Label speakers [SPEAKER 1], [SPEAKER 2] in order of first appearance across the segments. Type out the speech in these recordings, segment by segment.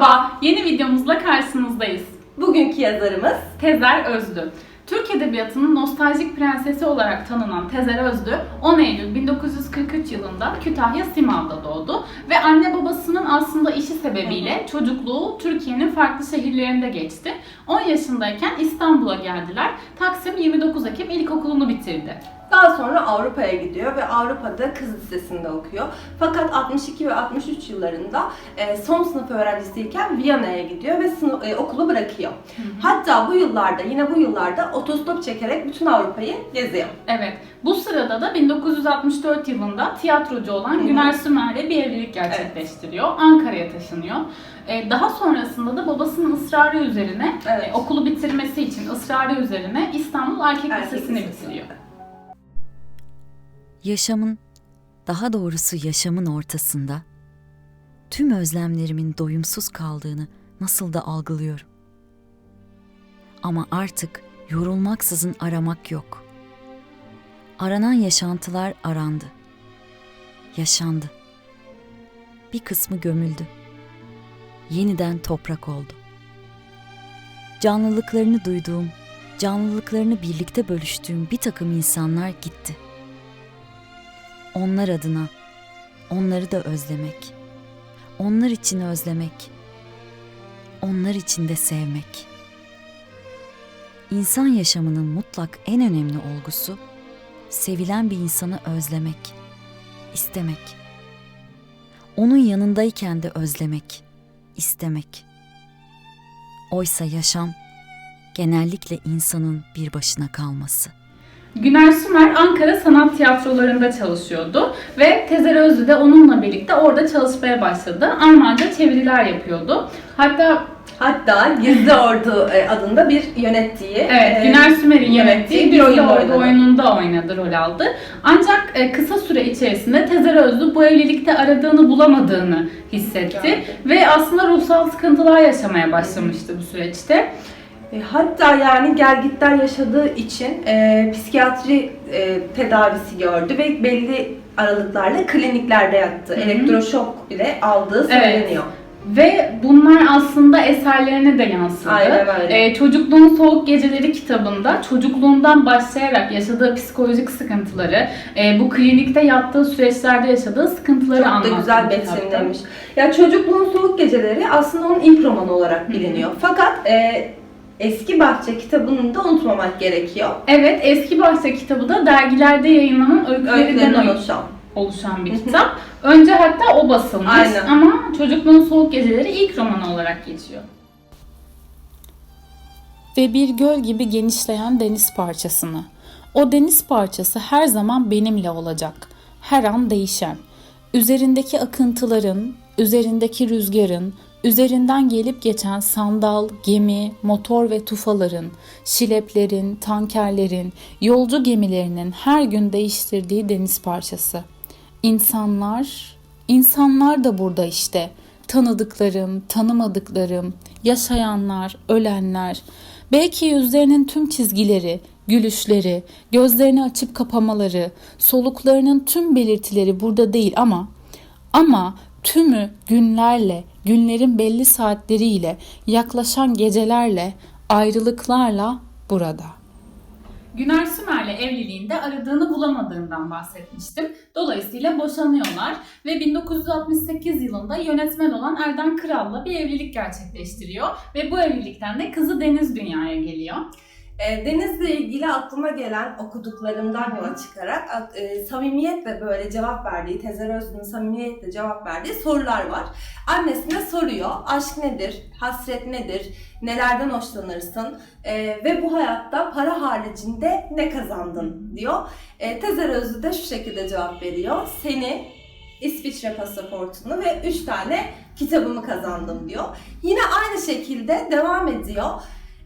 [SPEAKER 1] Merhaba, yeni videomuzla karşınızdayız.
[SPEAKER 2] Bugünkü yazarımız
[SPEAKER 1] Tezer Özdü. Türk Edebiyatı'nın nostaljik prensesi olarak tanınan Tezer Özdü, 10 Eylül 1943 yılında Kütahya Simav'da doğdu ve anne babasının aslında işi sebebiyle çocukluğu Türkiye'nin farklı şehirlerinde geçti. 10 yaşındayken İstanbul'a geldiler. Taksim 29 Ekim İlkokulu'nu bitirdi.
[SPEAKER 2] Daha sonra Avrupa'ya gidiyor ve Avrupa'da kız lisesinde okuyor. Fakat 62 ve 63 yıllarında e, son sınıf öğrencisiyken Viyana'ya gidiyor ve sınıf, e, okulu bırakıyor. Hatta bu yıllarda, yine bu yıllarda otostop çekerek bütün Avrupa'yı geziyor.
[SPEAKER 1] Evet, bu sırada da 1964 yılında tiyatrocu olan
[SPEAKER 2] Hı hı.
[SPEAKER 1] Güner Sümer'le bir evlilik gerçekleştiriyor. Ankara'ya taşınıyor. Ee, daha sonrasında da babasının ısrarı üzerine,
[SPEAKER 2] Evet.
[SPEAKER 1] e, okulu bitirmesi için ısrarı üzerine İstanbul Erkek,
[SPEAKER 2] Erkek
[SPEAKER 1] Lisesi'ni
[SPEAKER 2] lisesi.
[SPEAKER 1] bitiriyor.
[SPEAKER 3] Yaşamın, daha doğrusu yaşamın ortasında tüm özlemlerimin doyumsuz kaldığını nasıl da algılıyorum. Ama artık yorulmaksızın aramak yok. Aranan yaşantılar arandı. Yaşandı. Bir kısmı gömüldü. Yeniden toprak oldu. Canlılıklarını duyduğum, canlılıklarını birlikte bölüştüğüm bir takım insanlar gitti onlar adına, onları da özlemek, onlar için özlemek, onlar için de sevmek. İnsan yaşamının mutlak en önemli olgusu, sevilen bir insanı özlemek, istemek. Onun yanındayken de özlemek, istemek. Oysa yaşam, genellikle insanın bir başına kalması.
[SPEAKER 1] Güner Sümer Ankara Sanat Tiyatrolarında çalışıyordu ve Tezer Özdü de onunla birlikte orada çalışmaya başladı. Almanca çeviriler yapıyordu. Hatta
[SPEAKER 2] Hatta Gizli Ordu e, adında bir yönettiği,
[SPEAKER 1] Evet,
[SPEAKER 2] e,
[SPEAKER 1] Güner Sümer'in yönettiği bir oyun
[SPEAKER 2] oynadı.
[SPEAKER 1] oyununda oynadı, rol aldı. Ancak e, kısa süre içerisinde Tezer Özlü bu evlilikte aradığını bulamadığını hissetti.
[SPEAKER 2] Gördü.
[SPEAKER 1] Ve aslında ruhsal sıkıntılar yaşamaya başlamıştı bu süreçte.
[SPEAKER 2] E, Hatta yani gelgitler yaşadığı için e, psikiyatri e, tedavisi gördü ve belli aralıklarla kliniklerde yattı.
[SPEAKER 1] Hı hı.
[SPEAKER 2] Elektroşok bile aldığı
[SPEAKER 1] Evet.
[SPEAKER 2] söyleniyor.
[SPEAKER 1] Ve bunlar aslında eserlerine de yansıdı.
[SPEAKER 2] Aynen öyle.
[SPEAKER 1] E, Çocukluğun Soğuk Geceleri kitabında çocukluğundan başlayarak yaşadığı psikolojik sıkıntıları, e, bu klinikte yattığı süreçlerde yaşadığı sıkıntıları
[SPEAKER 2] Çok da
[SPEAKER 1] anlattı
[SPEAKER 2] güzel betimlemiş. Ya çocukluğun soğuk geceleri aslında onun ilk romanı olarak
[SPEAKER 1] Hı hı.
[SPEAKER 2] biliniyor. Fakat e, Eski Bahçe kitabını da unutmamak gerekiyor.
[SPEAKER 1] Evet, Eski Bahçe kitabı da dergilerde yayınlanan öykülerinden
[SPEAKER 2] Öykülerinden
[SPEAKER 1] oluşan,
[SPEAKER 2] oluşan.
[SPEAKER 1] bir kitap. Önce hatta o basılmış
[SPEAKER 2] Aynen.
[SPEAKER 1] ama Çocukluğun Soğuk Geceleri ilk romanı olarak geçiyor. Ve bir göl gibi genişleyen deniz parçasını. O deniz parçası her zaman benimle olacak. Her an değişen. Üzerindeki akıntıların, üzerindeki rüzgarın, üzerinden gelip geçen sandal, gemi, motor ve tufaların, şileplerin, tankerlerin, yolcu gemilerinin her gün değiştirdiği deniz parçası. İnsanlar, insanlar da burada işte. Tanıdıklarım, tanımadıklarım, yaşayanlar, ölenler. Belki yüzlerinin tüm çizgileri, gülüşleri, gözlerini açıp kapamaları, soluklarının tüm belirtileri burada değil ama ama tümü günlerle, günlerin belli saatleriyle, yaklaşan gecelerle, ayrılıklarla burada. Güner Sümer'le evliliğinde aradığını bulamadığından bahsetmiştim. Dolayısıyla boşanıyorlar ve 1968 yılında yönetmen olan Erden Kral'la bir evlilik gerçekleştiriyor ve bu evlilikten de kızı Deniz dünyaya geliyor.
[SPEAKER 2] E, Deniz'le ilgili aklıma gelen okuduklarımdan yola çıkarak e, samimiyetle böyle cevap verdiği, Tezer Özlü'nün samimiyetle cevap verdiği sorular var. Annesine soruyor, aşk nedir, hasret nedir, nelerden hoşlanırsın e, ve bu hayatta para haricinde ne kazandın diyor. E, Tezer Özlü de şu şekilde cevap veriyor, seni İsviçre pasaportunu ve 3 tane kitabımı kazandım diyor. Yine aynı şekilde devam ediyor.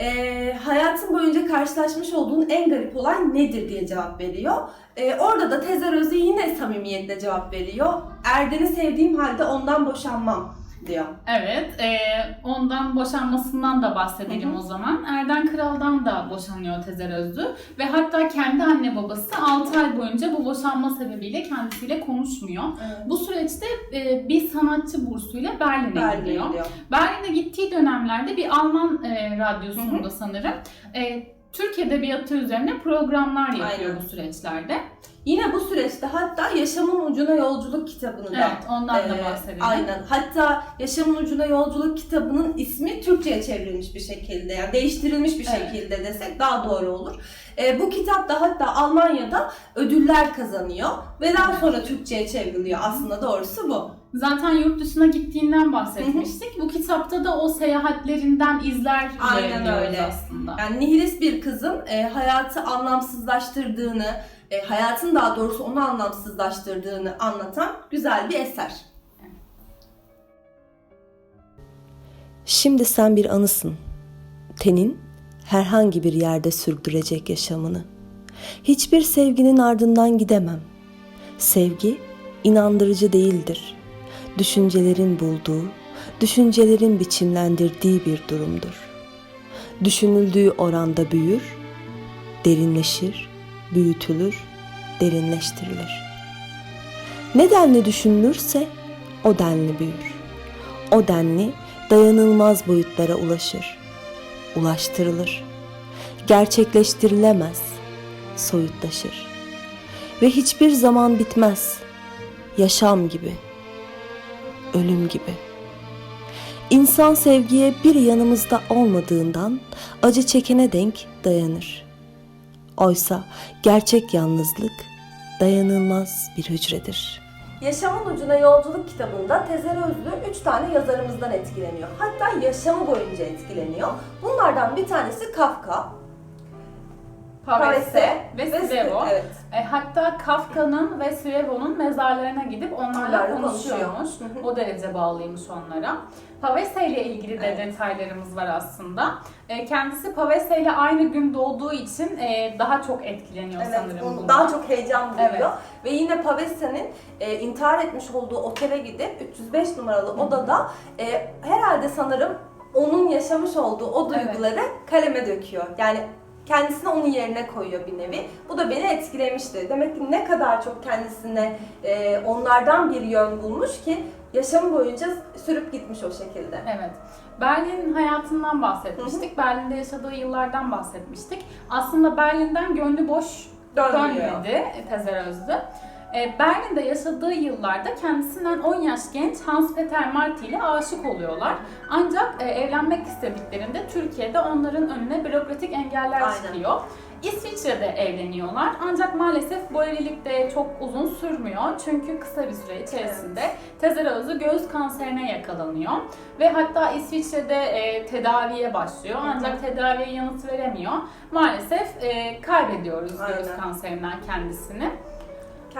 [SPEAKER 2] Ee, hayatın boyunca karşılaşmış olduğun en garip olay nedir diye cevap veriyor. Ee, orada da Tezer Özü yine samimiyetle cevap veriyor. Erden'i sevdiğim halde ondan boşanmam. Diyor.
[SPEAKER 1] Evet, e, ondan boşanmasından da bahsedelim
[SPEAKER 2] Hı hı.
[SPEAKER 1] o zaman. Erden Kral'dan da boşanıyor Tezer Özlü ve hatta kendi anne babası 6 ay boyunca bu boşanma sebebiyle kendisiyle konuşmuyor. Bu süreçte e, bir sanatçı bursuyla Berlin'e
[SPEAKER 2] Berlin'e
[SPEAKER 1] gidiyor.
[SPEAKER 2] gidiyor.
[SPEAKER 1] Berlin'e gittiği dönemlerde bir Alman e, radyosunda sanırım e, Türk Edebiyatı üzerine programlar yapıyor
[SPEAKER 2] Aynen.
[SPEAKER 1] bu süreçlerde.
[SPEAKER 2] Yine bu süreçte hatta Yaşamın Ucuna Yolculuk kitabını da
[SPEAKER 1] Evet, ondan da
[SPEAKER 2] Ee,
[SPEAKER 1] bahsedelim.
[SPEAKER 2] Aynen. Hatta Yaşamın Ucuna Yolculuk kitabının ismi Türkçe'ye çevrilmiş bir şekilde yani değiştirilmiş bir
[SPEAKER 1] Evet.
[SPEAKER 2] şekilde desek daha doğru olur. Ee, bu kitap da hatta Almanya'da ödüller kazanıyor ve daha sonra Türkçe'ye çevriliyor. Aslında doğrusu bu.
[SPEAKER 1] Zaten yurt dışına gittiğinden bahsetmiştik. Bu kitapta da o seyahatlerinden izler
[SPEAKER 2] Aynen öyle.
[SPEAKER 1] aslında.
[SPEAKER 2] Yani nihilist bir kızın e, hayatı anlamsızlaştırdığını, e, hayatın daha doğrusu onu anlamsızlaştırdığını anlatan güzel bir eser.
[SPEAKER 4] Şimdi sen bir anısın. Tenin herhangi bir yerde sürdürecek yaşamını. Hiçbir sevginin ardından gidemem. Sevgi inandırıcı değildir. Düşüncelerin bulduğu, düşüncelerin biçimlendirdiği bir durumdur. Düşünüldüğü oranda büyür, derinleşir, büyütülür, derinleştirilir. Ne denli düşünülürse o denli büyür. O denli dayanılmaz boyutlara ulaşır. Ulaştırılır. Gerçekleştirilemez. Soyutlaşır. Ve hiçbir zaman bitmez. Yaşam gibi. Ölüm gibi. İnsan sevgiye bir yanımızda olmadığından acı çekene denk dayanır. Oysa gerçek yalnızlık dayanılmaz bir hücredir.''
[SPEAKER 2] Yaşamın Ucuna Yolculuk kitabında Tezer Özlü 3 tane yazarımızdan etkileniyor. Hatta yaşamı boyunca etkileniyor. Bunlardan bir tanesi Kafka,
[SPEAKER 1] Pavese ve Svevo.
[SPEAKER 2] Evet.
[SPEAKER 1] E, hatta Kafka'nın ve Svevo'nun mezarlarına gidip onlarla
[SPEAKER 2] Onlarla
[SPEAKER 1] konuşuyormuş.
[SPEAKER 2] konuşuyor.
[SPEAKER 1] O derece bağlıymış onlara. Pavese ile ilgili de
[SPEAKER 2] Evet.
[SPEAKER 1] detaylarımız var aslında. E, kendisi Pavese ile aynı gün doğduğu için e, daha çok etkileniyor
[SPEAKER 2] Evet,
[SPEAKER 1] sanırım bundan.
[SPEAKER 2] daha çok heyecan duyuyor.
[SPEAKER 1] Evet.
[SPEAKER 2] Ve yine Pavesa'nın e, intihar etmiş olduğu otele gidip 305 numaralı odada e, herhalde sanırım onun yaşamış olduğu o duyguları kaleme döküyor. Yani kendisini onun yerine koyuyor bir nevi. Bu da beni etkilemişti. Demek ki ne kadar çok kendisine e, onlardan bir yön bulmuş ki yaşamı boyunca sürüp gitmiş o şekilde.
[SPEAKER 1] Evet. Berlin'in hayatından bahsetmiştik. Berlin'de yaşadığı yıllardan bahsetmiştik. Aslında Berlin'den gönlü boş
[SPEAKER 2] Dönmüyor.
[SPEAKER 1] dönmedi Tezer Özlü. E, Berlin'de yaşadığı yıllarda kendisinden 10 yaş genç Hans Peter Marti ile aşık oluyorlar. Ancak e, evlenmek istediklerinde Türkiye'de onların önüne bürokratik engeller
[SPEAKER 2] Aynen.
[SPEAKER 1] çıkıyor. İsviçre'de evleniyorlar ancak maalesef bu evlilik de çok uzun sürmüyor çünkü kısa bir süre içerisinde Tezer Özlü göğüs kanserine yakalanıyor ve hatta İsviçre'de e, tedaviye başlıyor ancak tedaviye yanıt veremiyor. Maalesef e, kaybediyoruz göğüs
[SPEAKER 2] Aynen.
[SPEAKER 1] kanserinden kendisini.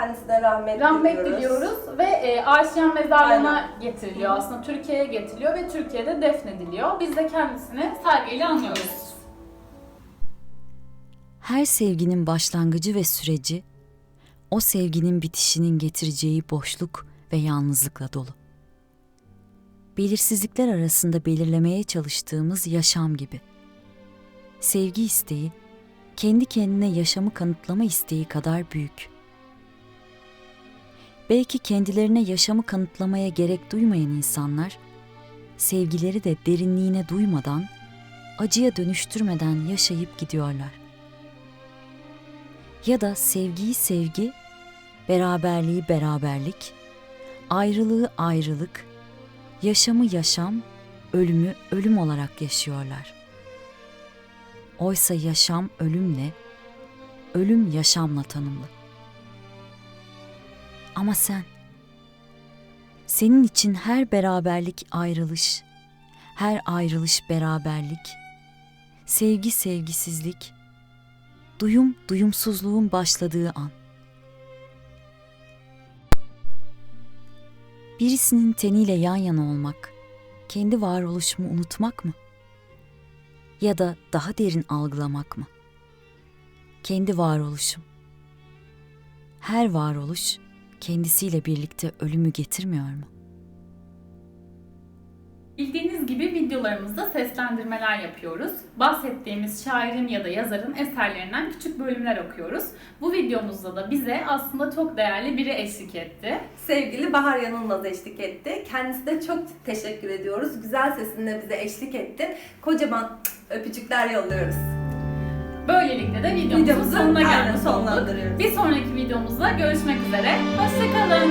[SPEAKER 2] Kendisine rahmet,
[SPEAKER 1] Rahmet
[SPEAKER 2] diliyoruz.
[SPEAKER 1] diliyoruz ve e, Arşiyan mezarlığına
[SPEAKER 2] Aynen.
[SPEAKER 1] getiriliyor aslında Türkiye'ye getiriliyor ve Türkiye'de defnediliyor. Biz de kendisini saygıyla anıyoruz.
[SPEAKER 3] Her sevginin başlangıcı ve süreci, o sevginin bitişinin getireceği boşluk ve yalnızlıkla dolu. Belirsizlikler arasında belirlemeye çalıştığımız yaşam gibi. Sevgi isteği, kendi kendine yaşamı kanıtlama isteği kadar büyük. Belki kendilerine yaşamı kanıtlamaya gerek duymayan insanlar, sevgileri de derinliğine duymadan, acıya dönüştürmeden yaşayıp gidiyorlar ya da sevgiyi sevgi, beraberliği beraberlik, ayrılığı ayrılık, yaşamı yaşam, ölümü ölüm olarak yaşıyorlar. Oysa yaşam ölümle, ölüm yaşamla tanımlı. Ama sen, senin için her beraberlik ayrılış, her ayrılış beraberlik, sevgi sevgisizlik, duyum duyumsuzluğun başladığı an. Birisinin teniyle yan yana olmak, kendi varoluşumu unutmak mı? Ya da daha derin algılamak mı? Kendi varoluşum. Her varoluş kendisiyle birlikte ölümü getirmiyor mu?
[SPEAKER 1] Bildiğiniz gibi videolarımızda seslendirmeler yapıyoruz. Bahsettiğimiz şairin ya da yazarın eserlerinden küçük bölümler okuyoruz. Bu videomuzda da bize aslında çok değerli biri eşlik etti.
[SPEAKER 2] Sevgili Bahar Yanılmaz eşlik etti. Kendisine çok teşekkür ediyoruz. Güzel sesinle bize eşlik etti. Kocaman öpücükler yolluyoruz.
[SPEAKER 1] Böylelikle de videomuzun
[SPEAKER 2] Videomuzu
[SPEAKER 1] sonuna gelmiş olduk. Bir sonraki videomuzda görüşmek üzere. Hoşçakalın.